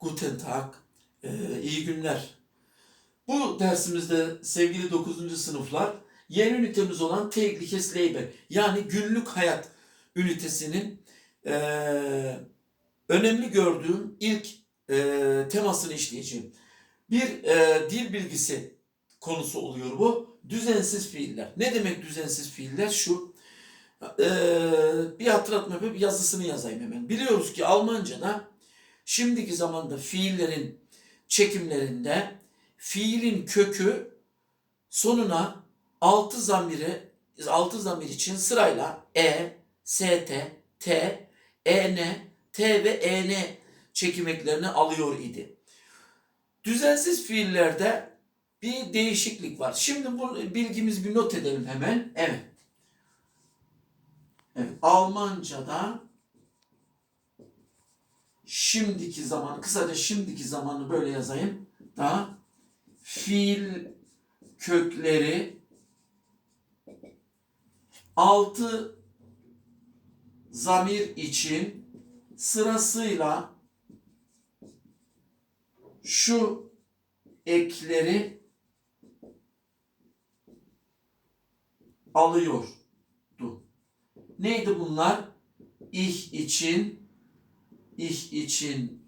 Guten Tag, e, iyi günler. Bu dersimizde sevgili 9. sınıflar yeni ünitemiz olan Tägliches Leben yani günlük hayat ünitesinin e, önemli gördüğüm ilk e, temasını işleyeceğim. Bir e, dil bilgisi konusu oluyor bu. Düzensiz fiiller. Ne demek düzensiz fiiller? Şu e, bir hatırlatma bir yazısını yazayım hemen. Biliyoruz ki Almanca'da şimdiki zamanda fiillerin çekimlerinde fiilin kökü sonuna altı zamiri altı zamir için sırayla e, st, t, en, t ve en çekim eklerini alıyor idi. Düzensiz fiillerde bir değişiklik var. Şimdi bu bilgimizi bir not edelim hemen. Evet. Evet. Almanca'da şimdiki zaman, kısaca şimdiki zamanı böyle yazayım. Daha fiil kökleri altı zamir için sırasıyla şu ekleri alıyordu. Neydi bunlar? İh için, ih için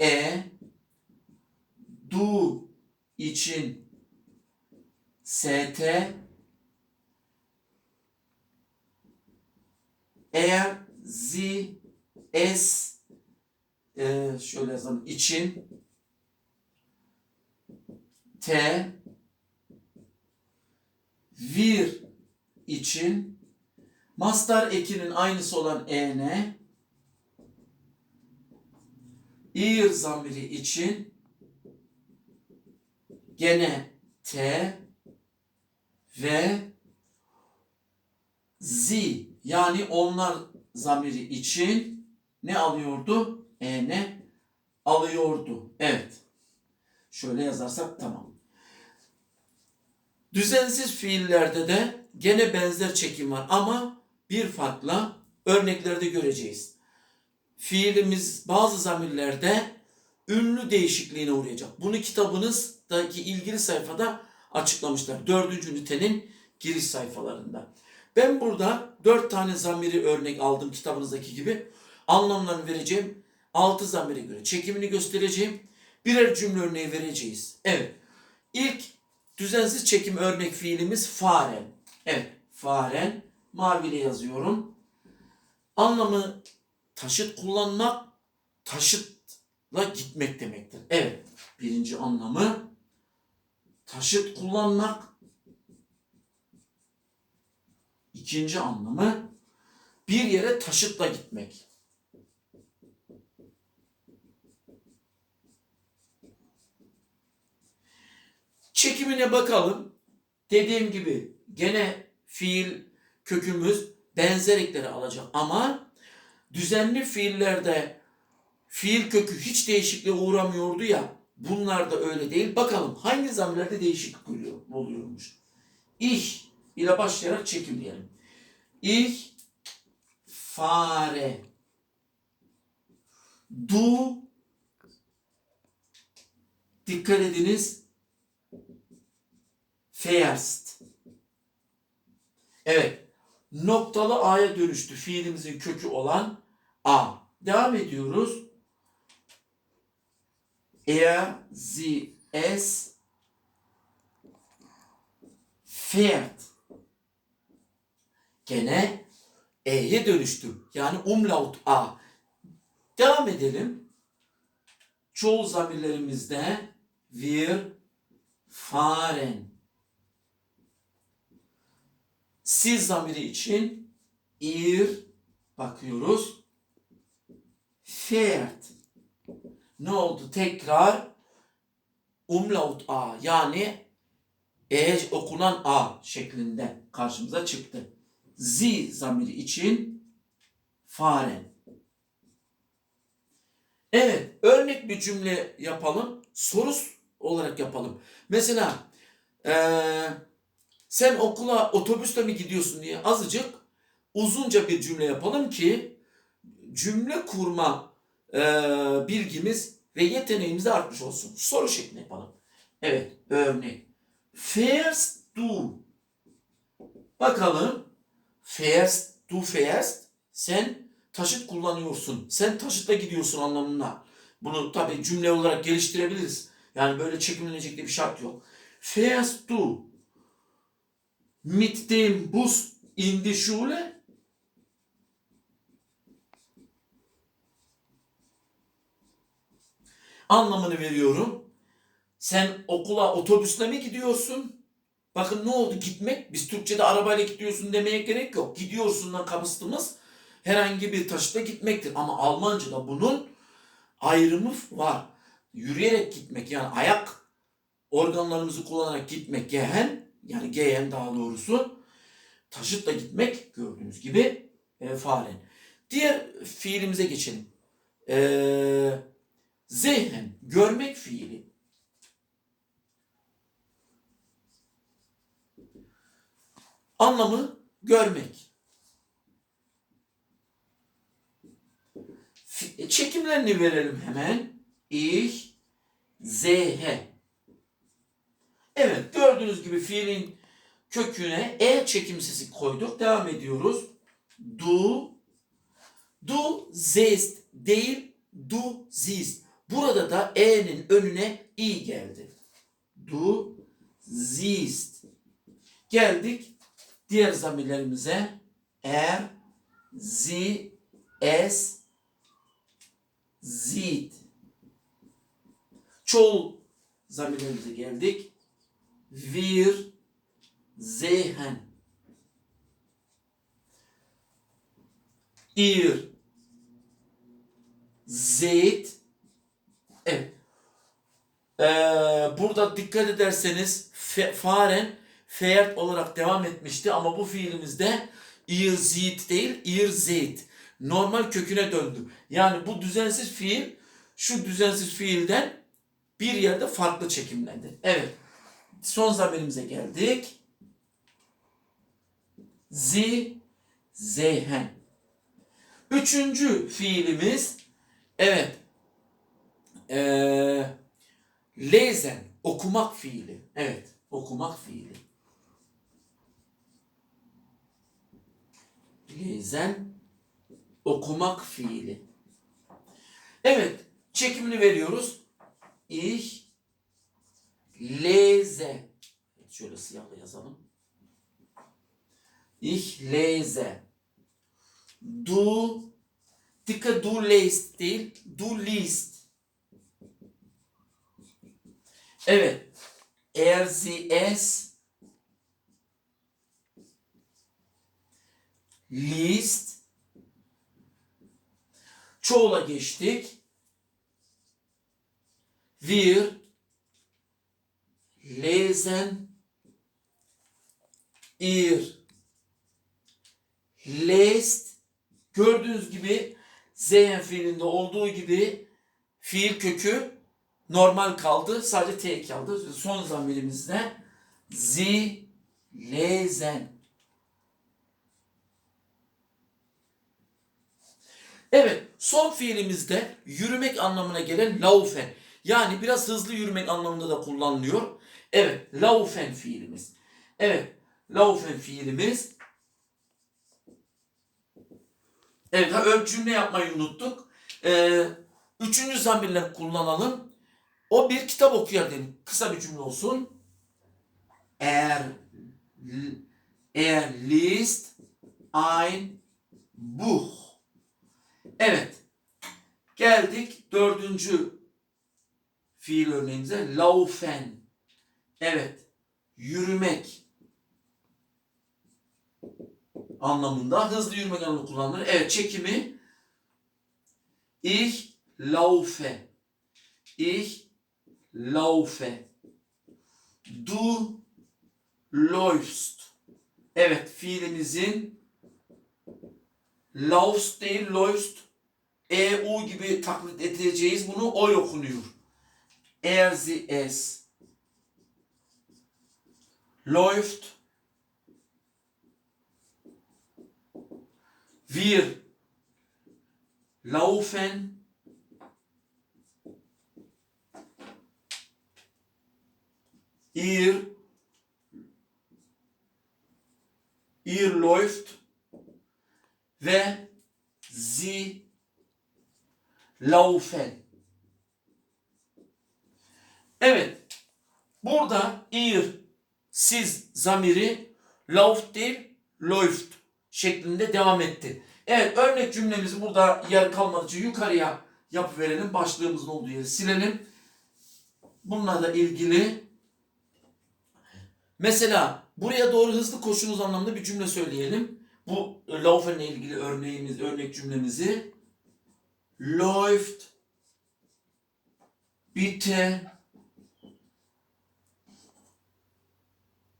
e, du için st, eğer zi, es, e, şöyle yazalım için t, vir için mastar ekinin aynısı olan en, ir zamiri için gene t ve zi yani onlar zamiri için ne alıyordu? En alıyordu. Evet. Şöyle yazarsak tamam. Düzensiz fiillerde de gene benzer çekim var ama bir farkla örneklerde göreceğiz. Fiilimiz bazı zamirlerde ünlü değişikliğine uğrayacak. Bunu kitabınızdaki ilgili sayfada açıklamışlar. Dördüncü ünitenin giriş sayfalarında. Ben burada dört tane zamiri örnek aldım kitabınızdaki gibi. Anlamlarını vereceğim. Altı zamire göre çekimini göstereceğim. Birer cümle örneği vereceğiz. Evet. İlk düzensiz çekim örnek fiilimiz faren. Evet. Faren. Maviyle yazıyorum. Anlamı taşıt kullanmak, taşıtla gitmek demektir. Evet. Birinci anlamı taşıt kullanmak. İkinci anlamı bir yere taşıtla gitmek. Çekimine bakalım. Dediğim gibi gene fiil kökümüz benzer ekleri alacak ama düzenli fiillerde fiil kökü hiç değişikliğe uğramıyordu ya bunlar da öyle değil. Bakalım hangi zamirlerde değişiklik oluyor, oluyormuş. İh ile başlayarak çekimleyelim. İh fare du dikkat ediniz fährst Evet. Noktalı A'ya dönüştü. Fiilimizin kökü olan A. Devam ediyoruz. Er, sie, es fährt. Gene E'ye dönüştü. Yani umlaut A. Devam edelim. Çoğul zamirlerimizde wir fahren. Siz zamiri için ir bakıyoruz. Fährt. Ne oldu? Tekrar umlaut A yani E okunan A şeklinde karşımıza çıktı. Sie zamiri için fahren. Evet, örnek bir cümle yapalım. Soru olarak yapalım. Mesela eee sen okula otobüste mi gidiyorsun diye azıcık uzunca bir cümle yapalım ki cümle kurma e, bilgimiz ve yeteneğimiz artmış olsun. Soru şeklinde yapalım. Evet, örnek. Fährst du? Bakalım. Fährst du fährst? Sen taşıt kullanıyorsun. Sen taşıtla gidiyorsun anlamına. Bunu tabii cümle olarak geliştirebiliriz. Yani böyle çekimlenecek diye bir şart yok. Fährst du mit dem Bus in die Schule? Anlamını veriyorum. Sen okula otobüsle mi gidiyorsun? Bakın ne oldu gitmek? Biz Türkçe'de arabayla gidiyorsun demeye gerek yok. Gidiyorsundan kapıstımız herhangi bir taşıtla gitmektir. Ama Almanca'da bunun ayrımı var. Yürüyerek gitmek yani ayak organlarımızı kullanarak gitmek gehen yani gehen daha doğrusu taşıtla gitmek gördüğünüz gibi e, faren. Diğer fiilimize geçelim. E, zehen görmek fiili. Anlamı görmek. Fi- Çekimlerini verelim hemen. Ich sehe. Evet gördüğünüz gibi fiilin köküne e çekim sesi koyduk. Devam ediyoruz. Du du siehst değil du siehst. Burada da e'nin önüne i geldi. Du siehst. Geldik diğer zamirlerimize. Er, sie, es, sieht. Çoğul zamirlerimize geldik. Wir sehen. Ihr seht. Evet. Ee, burada dikkat ederseniz fe, faren fährt olarak devam etmişti ama bu fiilimizde seht değil seht. Normal köküne döndü. Yani bu düzensiz fiil şu düzensiz fiilden bir yerde farklı çekimlendi. Evet. Son zamirimize geldik. Sie sehen. Üçüncü fiilimiz evet ee, lesen okumak fiili. Evet okumak fiili. Lesen okumak fiili. Evet çekimini veriyoruz. Ich lese. Şöyle siyahla yazalım. Ich lese. Du dikkat du lest değil, du liest. Evet. Er, sie, es liest. Çoğula geçtik. Wir lesen. Ihr lest. Gördüğünüz gibi zeyen fiilinde olduğu gibi fiil kökü normal kaldı. Sadece T kaldı. Son zamirimizde sie lesen. Evet, son fiilimizde yürümek anlamına gelen laufen. Yani biraz hızlı yürümek anlamında da kullanılıyor. Evet, laufen fiilimiz. Evet, laufen fiilimiz. Evet, ha, ön cümle yapmayı unuttuk. Ee, üçüncü zamirle kullanalım. O bir kitap okuyor dedim. Kısa bir cümle olsun. Er, er liest ein Buch. Evet. Geldik dördüncü fiil örneğimize. Laufen. Evet. Yürümek anlamında hızlı yürümek anlamında kullanılır. Evet çekimi ich laufe. Ich laufe. Du läufst. Evet fiilimizin laufst değil läufst e u gibi taklit edeceğiz. Bunu oy okunuyor. Er sie es läuft wir laufen ihr, ihr läuft ve sie laufen. Evet. Burada ihr, siz zamiri lauf değil, läuft şeklinde devam etti. Evet örnek cümlemizi burada yer kalmadığı için yukarıya yapıverelim. Başlığımızın olduğu yeri silelim. Bununla da ilgili mesela buraya doğru hızlı koşunuz anlamında bir cümle söyleyelim. Bu laufen ilgili örneğimiz, örnek cümlemizi läuft bitte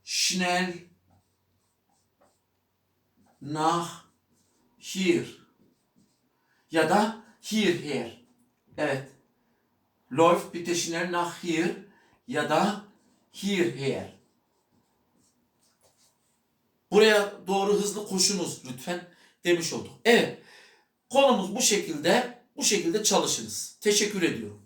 schnell nach hier ya da hierher. Evet. Läuft bitte schnell nach hier ya da hierher. Buraya doğru hızlı koşunuz lütfen demiş olduk. Evet. Konumuz bu şekilde. Bu şekilde çalışınız. Teşekkür ediyorum.